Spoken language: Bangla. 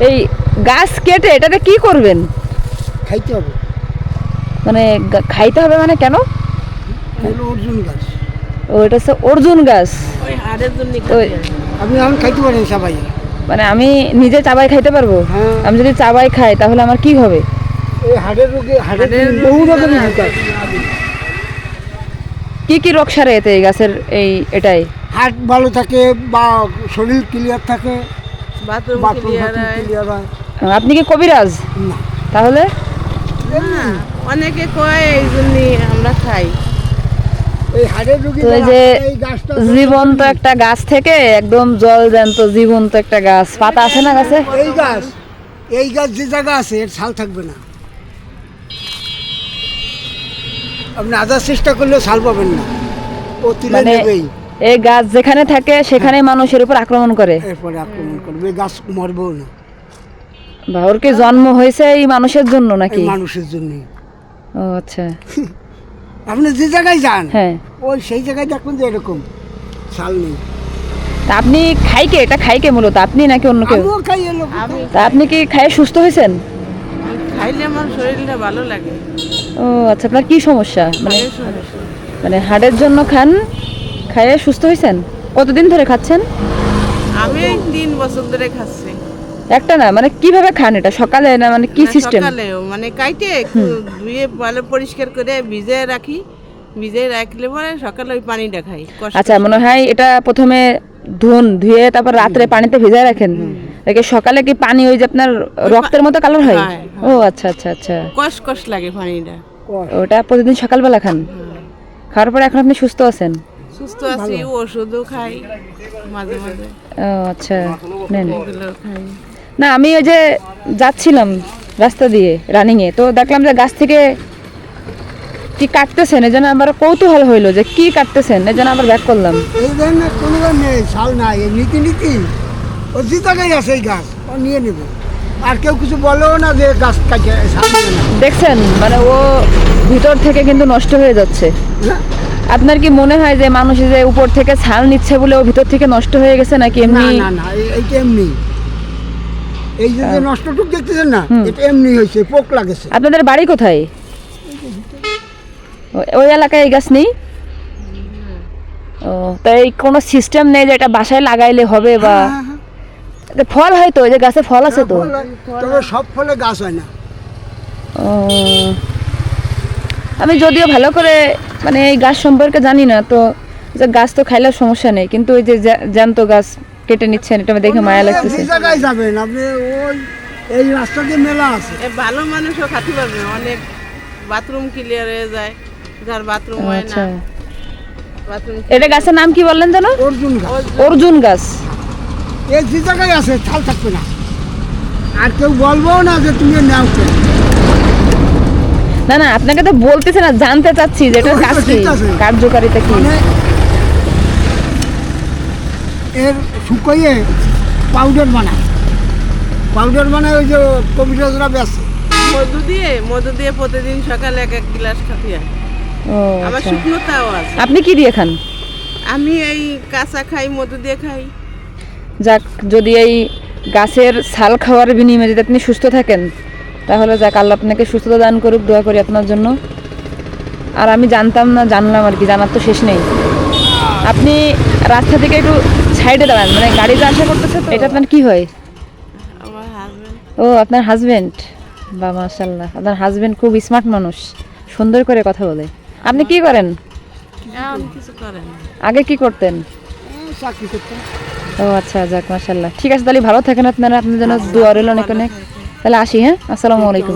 এই গাছ কেটে এটাতে কি করবেন? খাইতে হবে। মানে খাইতে হবে মানে কেন? অর্জুন গাছ। ও এটা হচ্ছে অর্জুন গাছ। আপনি এখন খাইতে পারেন সবাই মানে আমি নিজে চাবাই খাইতে পারব? হ্যাঁ। আমি যদি চাবাই খাই তাহলে আমার কি হবে? এই হাড়ের রোগে হাড়ের হাড়ের বহু রকমের রোগ কি কি রোগ সারে এতে এই গাছের এই এটাই? হার্ট ভালো থাকে বা শরীর ক্লিয়ার থাকে। বাথরুম বাথরুম ক্লিয়ার হয়। আপনি কি কবিরাজ? তাহলে? অনেকে কয় এই জন্যই আমরা খাই। যে আছে, এই গাছটা জীবন্ত একটা গাছ থেকে একদম জল জ্যান্ত জীবন্ত একটা গাছ। পাতা আছে না গাছে? এই গাছ এই গাছ যে জায়গা আছে এর ছাল থাকবে না। আপনি আদার চেষ্টা করলেও ছাল পাবেন না। ও তুলে মানে নেবেই। এই গাছ যেখানে থাকে সেখানে মানুষের উপর আক্রমণ করে। এরপরে আক্রমণ করবে। গাছ মরবেও না। বা ওর কি জন্ম হয়েছে এই মানুষের জন্য নাকি? এই মানুষের জন্য ও আচ্ছা। আপনি যে জায়গায় যান হ্যাঁ। ওই সেই জায়গায় দেখুন যে এরকম ছাল নেই। তা আপনি খাই কে? এটা খাই কে মূলত? আপনি নাকি অন্য কেউ? আমিও খাই এলো তা আপনি কি খাই সুস্থ হয়েছেন? খাইলে আমার শরীরটা ভালো লাগে। ও আচ্ছা। আপনার কি সমস্যা? মানে মানে হার্টের জন্য খান? খাইয়ে সুস্থ হয়েছেন কতদিন ধরে খাচ্ছেন? আমি তিন বছর ধরে খাচ্ছি। একটা না মানে কীভাবে খান এটা? সকালে না মানে কি সিস্টেম সকালেও মানে কাইটে ধুয়ে ভালো পরিষ্কার করে ভিজে রাখি। ভিজে রাখলে পরে সকালে ওই পানিটা খাই আচ্ছা মনে হয় এটা প্রথমে ধুন ধুয়ে তারপর রাত্রে পানিতে ভেজায় রাখেন। রেখে সকালে কি পানি ওই যে আপনার রক্তের মতো কালার হয়? হয়, ও আচ্ছা আচ্ছা আচ্ছা। কষ কষ লাগে পানিটা। ওটা প্রতিদিন সকালবেলা খান? খাওয়ার পরে এখন আপনি সুস্থ আছেন? সুস্থ আছি ওষুধও খাই মাঝে মাঝে। ও আচ্ছা নেন। এগুলো খাই। না আমি ওই যে যাচ্ছিলাম রাস্তা দিয়ে রানিং এ তো দেখলাম যে গাছ থেকে কি কাটতেছেন এই জন্য আমার কৌতূহল হইল যে কি কাটতেছেন এই জন্য আবার ব্যাক করলাম। এই দেন কোনো নেই ছাল নাই এই নীতি নীতি। ও যে আছে এই গাছ ও নিয়ে নেবে। আর কেউ কিছু বলেও না যে গাছ কাটে দেখছেন মানে ও ভিতর থেকে কিন্তু নষ্ট হয়ে যাচ্ছে। না? আপনার কি মনে হয় যে মানুষ যে উপর থেকে ছাল নিচ্ছে বলে ও ভিতর থেকে নষ্ট হয়ে গেছে নাকি এমনি না না এই- এইটা এমনি। এই যে যে নষ্টটুক দেখতেছেন না এটা এমনি হয়েছে পোক লাগেছে। আপনাদের বাড়ি কোথায়? ওই এলাকায় এই গাছ নেই? ও তাই কোনো সিস্টেম নেই যে এটা বাসায় লাগাইলে হবে বা হ্যাঁ, হ্যাঁ, ফল হয় তো যে গাছে ফল আছে তো? তবে সব ফলে গাছ হয় না। ও, আমি যদিও ভালো করে মানে এই গাছ সম্পর্কে জানি না তো যে গাছ তো খাইলে সমস্যা নেই কিন্তু ওই যে জ্যান্ত গাছ কেটে নিচ্ছেন এটা দেখে মায়া লাগতেছে। জায়গায় যাবেন আপনি ওই এই রাস্তা দিয়ে মেলা আছে। ভালো মানুষও খাতে পারবে অনেক বাথরুম ক্লিয়ার হয়ে যায় যার বাথরুম হয় আচ্ছা। না বাথরুম এটা গাছের নাম কি বললেন যেন? অর্জুন গাছ। অর্জুন গাছ। এই যে জায়গায় আছে ছাল থাকবে না। আর কেউ বলব না যে তুমি নাও না না আপনাকে তো বলতেছে না জানতে চাচ্ছি যে এটার কাজ কি কার্যকারিতা কি? মানে এর শুকোইয়ে পাউডার বানায়। পাউডার বানায় ওই যে কবিরাজরা বেছে মধু দিয়ে মধু দিয়ে প্রতিদিন সকালে এক এক গ্লাস খাতে হয় ও আমার আচ্ছা। শুকনো তাও আছে। আপনি কি দিয়ে খান? আমি এই কাঁচা খাই মধু দিয়ে খাই। যাক যদি এই গাছের ছাল খাওয়ার বিনিময়ে যদি আপনি সুস্থ থাকেন তাহলে যাক আল্লাহ আপনাকে সুস্থতা দান করুক দোয়া করি আপনার জন্য। আর আমি জানতাম না জানলাম আর কি জানার তো শেষ নেই। আপনি রাস্তা থেকে একটু সাইডে দাঁড়ান মানে গাড়ি যা আসা করতেছে তো এটা আপনার কি হয়? ও আপনার হাজবেন্ড বা মাশাল্লাহ আপনার হাজবেন্ড খুব স্মার্ট মানুষ সুন্দর করে কথা বলে। আপনি কি করেন? আগে কি করতেন? ও আচ্ছা যাক মাশাল্লাহ ঠিক আছে তাহলে ভালো থাকেন আপনারা আপনার জন্য দোয়া রইল অনেক অনেক। তাহলে আসি হ্যাঁ? আসসালামু আলাইকুম।